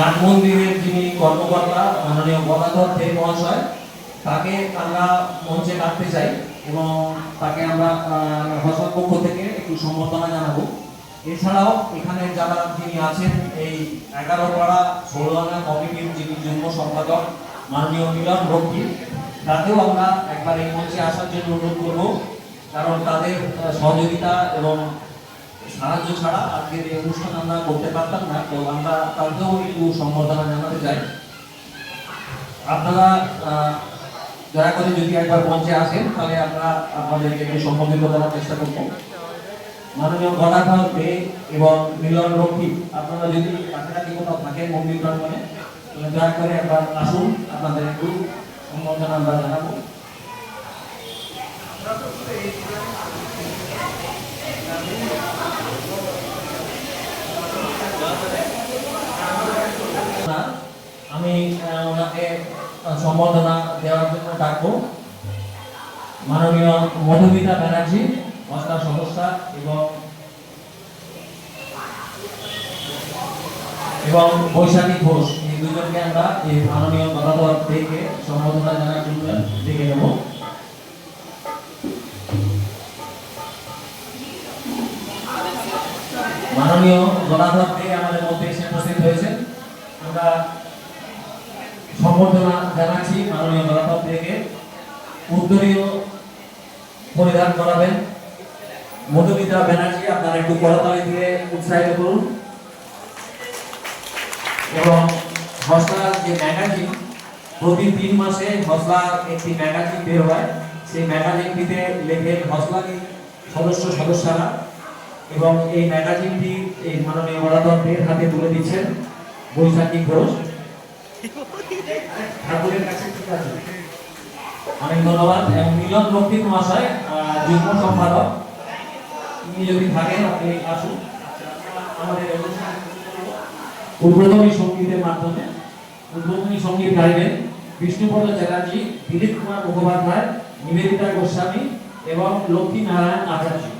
Nut মন্দিরের যিনি কর্মকর্তা, মাননীয় গদাধর দে মহাশয়, তাকে আমরা মঞ্চে ডাকতে চাই এবং তাকে আমরা হসর পক্ষ থেকে একটু সম্বর্ধনা জানাব। এছাড়াও এখানে যারা যিনি আছেন, এই এগারো পাড়া ষোলআনা কমিটির যিনি যুগ্ম সম্পাদক মাননীয় মিলন রক্ষী, তাকেও আমরা একবার এই মঞ্চে আসার জন্য অনুরোধ করব, কারণ তাদের সহযোগিতা এবং সাহায্য ছাড়া আজকের এই অনুষ্ঠান আমরা করতে পারতাম না। তো আমরা তাদেরকেও একটু সম্বর্ধনা জানাতে চাই। আপনারা দয়া করে যদি একবার মঞ্চে আসেন, তাহলে আমরা আপনাদেরকে একটু সম্বোধিত করার চেষ্টা করব। মাননীয় গদাধর দে এবং মিলন রক্ষী, আপনারা যদি কাছাকাছি কোথাও থাকেন মন্দির প্রাঙ্গণে তাহলে দয়া করে একবার আসুন। আপনাদের একটু সম্বর্ধনা আমরা জানাব। সম্বর্ধনা দেওয়ার জন্য ডাকবো। মাননীয় মধুমিতা ব্যানার্জি মস্তা সমস্যা এবং এবং বৈশাখী ঘোষ, এই দুজনকে আমরা এই মাননীয় গদাধর থেকে সম্বর্ধনা জানার জন্য ডেকে নেব। মাননীয় গদাধর দে আমাদের মধ্যে এসে উপস্থিত হয়েছেন। আমরা সম্বর্ধনা জানাচ্ছি মাননীয় গদাধর দেকে উত্তরীয় পরিধান করাবেন মধুমিতা ব্যানার্জি, আপনারা একটু করতালি দিয়ে উৎসাহিত করুন। এবং হসলার যে ম্যাগাজিন, প্রতি তিন মাসে হসলার একটি ম্যাগাজিন বের হয়। সেই ম্যাগাজিনটিতে লেখে হসলারই সদস্য সদস্যরা এবং এই ম্যাগাজিনটি এই মাননীয় গণতন্ত্রের হাতে তুলে দিচ্ছেন বৈশাখী ঘোষ। অনেক ধন্যবাদ। মিলন রক্ষিত মহাশয় যুগ্ম সম্পাদক। তিনি যদি থাকেন, আপনি আসুন। আমাদের উদ্বোধনী সঙ্গীতের মাধ্যমে। উদ্বোধনী সংগীত গাইবেন বিষ্ণুপদ চ্যাটার্জি, দিলীপ কুমার মুখোপাধ্যায়, নিবেদিতা গোস্বামী এবং লক্ষ্মী নারায়ণ আচার্য।